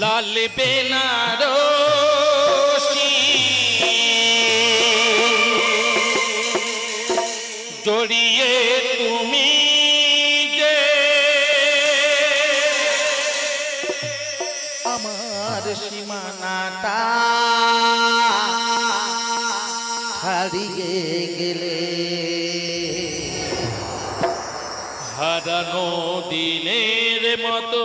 লাল বেনারসি। জড়িয়ে তুমি যে আমার সীমানাটা হারিয়ে গেলে। হারানো দিনের মতো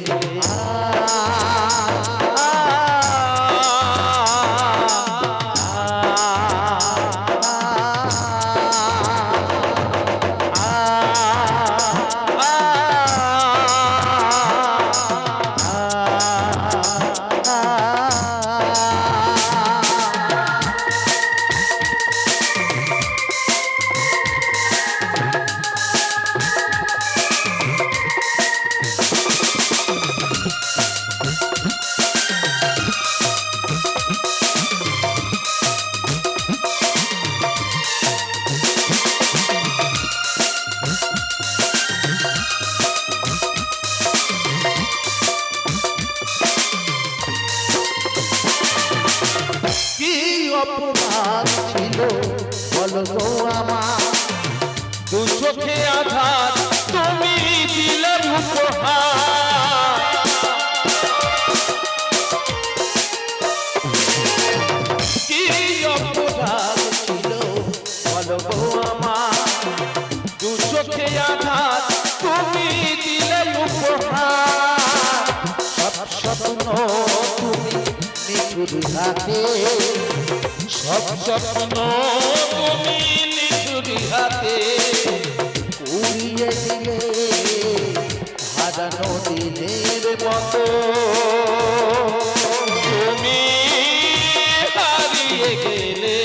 অপরাধ ছিল, বলো গো আমার, দু চোখে আঘাত তুমি দিলে উপহার। কি অপরাধ তুমি দিলে উপহার। সব তুমি নিঠুর হাতে সব স্বপ্ন তুমি নিশুরি হাতে উড়িয়ে দিলে হারানো দিনের মতো। তুমি হারিয়ে গেলে,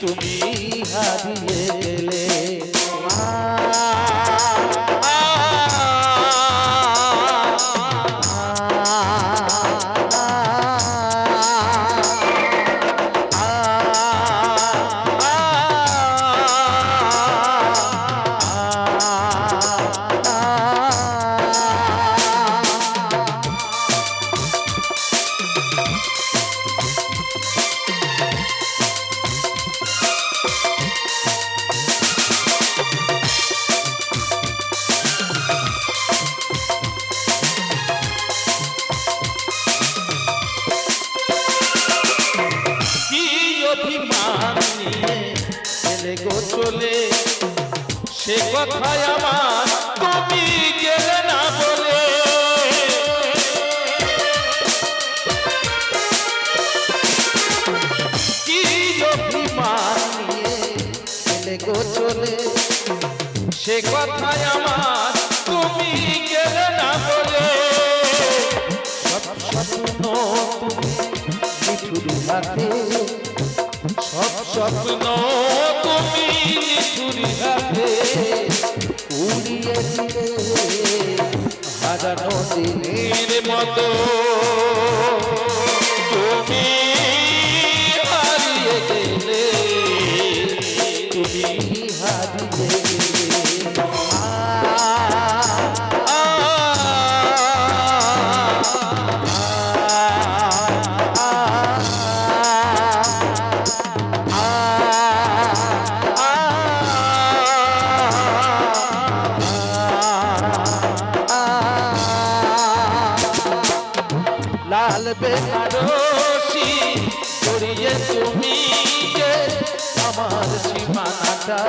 তুমি হারিয়ে গেলে। চলে সে কথায় আমার তুমি গেলে না বলে। কি অভিমান নিয়ে গেলে গো চলে, সে কথায় আমার তুমি গেলে না বলে। সব স্বপ্ন তুমি নিঠুর হাতে, সব স্বপ্ন উড়িয়ে দিলে হারানো দিনে নীর মতো। বেনারসি জড়িয়ে তুমি যে আমার সীমানাটা।